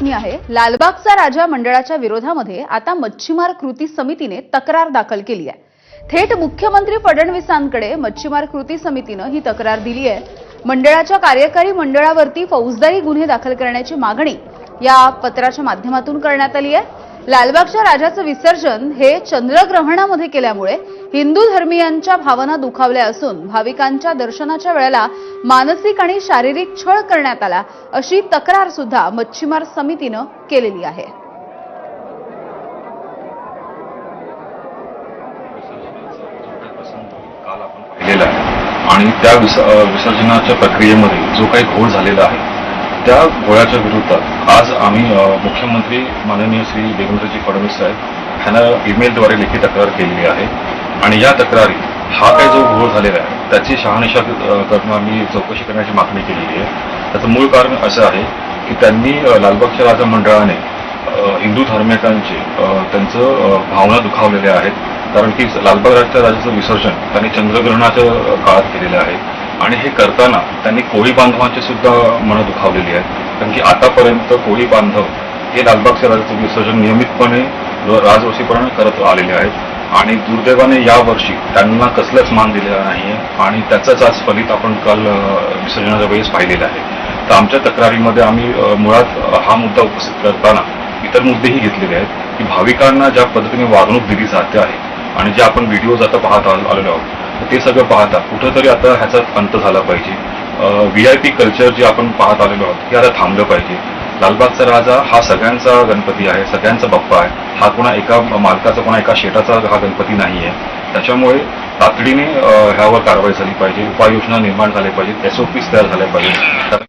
बातमी आहे लालबागचा राजा मंडळाच्या विरोधामध्ये आता मच्छीमार कृती समितीने तक्रार दाखल केली आहे. थेट मुख्यमंत्री फडणवीसांकडे मच्छीमार कृती समितीनं ही तक्रार दिली आहे. मंडळाच्या कार्यकारी मंडळावरती फौजदारी गुन्हे दाखल करण्याची मागणी या पत्राच्या माध्यमातून करण्यात आली आहे. लालबागच्या राजाचं विसर्जन हे चंद्रग्रहणामध्ये केल्यामुळे हिंदू धर्मीयांच्या भावना दुखावल्या असून भाविकांच्या दर्शनाच्या वेळेला मानसिक आणि शारीरिक छळ करण्यात आला अशी तक्रार सुद्धा मच्छीमार समितीनं केलेली आहे. आणि त्या विसर्जनाच्या प्रक्रियेमध्ये जो काही घोळ झालेला आहे त्या गोळ्याच्या विरोधात आज आम्ही मुख्यमंत्री माननीय श्री देवेंद्रजी फडणवीस साहेब यांना ईमेलद्वारे लेखी तक्रार केलेली आहे. आणि या तक्रारी हा काही जो घोळ झालेला आहे त्याची शहानिशा करणं आम्ही चौकशी करण्याची मागणी केलेली आहे. त्याचं मूळ कारण असं आहे की त्यांनी लालबागच्या राजा मंडळाने हिंदू धार्मिकांचे त्यांचं भावना दुखावलेल्या आहेत. कारण की लालबाग राजच्या राजाचं विसर्जन त्यांनी चंद्रग्रहणाच्या काळात केलेलं आहे. आणि हे करताना त्यांनी कोळी बांधवांची सुद्धा मनं दुखावलेली आहेत. कारण की आतापर्यंत कोळी बांधव हे लालबागच्या राजाचं विसर्जन नियमितपणे र- राजवशीपणे करत आलेले आहेत. आणि दुर्दैवाने यावर्षी त्यांना कसलंच मान दिलेला नाहीये. आणि त्याचंच आज फलित आपण काल विसर्जनाच्या वेळेस पाहिलेलं आहे. तर आमच्या तक्रारीमध्ये आम्ही मुळात हा मुद्दा उपस्थित करताना इतर मुद्देही घेतलेले आहेत की भाविकांना ज्या पद्धतीने वागणूक दिली जाते आहे आणि जे आपण व्हिडिओज आता पाहत आलेलो आहोत ते सगळं पाहता. कुठंतरी आता ह्याचा अंत झाला पाहिजे. व्ही आय पी कल्चर जे आपण पाहत आलेलो आहोत हे आता थांबलं पाहिजे. लालबागचा राजा हा सगळ्यांचा गणपती आहे सगळ्यांचा बाप्पा आहे. हा कोणा एका मालकाचा कोणा एका शेटाचा हा गणपती नाही आहे त्याच्यामुळे तातडीने ह्यावर कारवाई झाली पाहिजे उपाययोजना निर्माण झाल्या पाहिजेत एसओपीस तयार झाल्या पाहिजेत.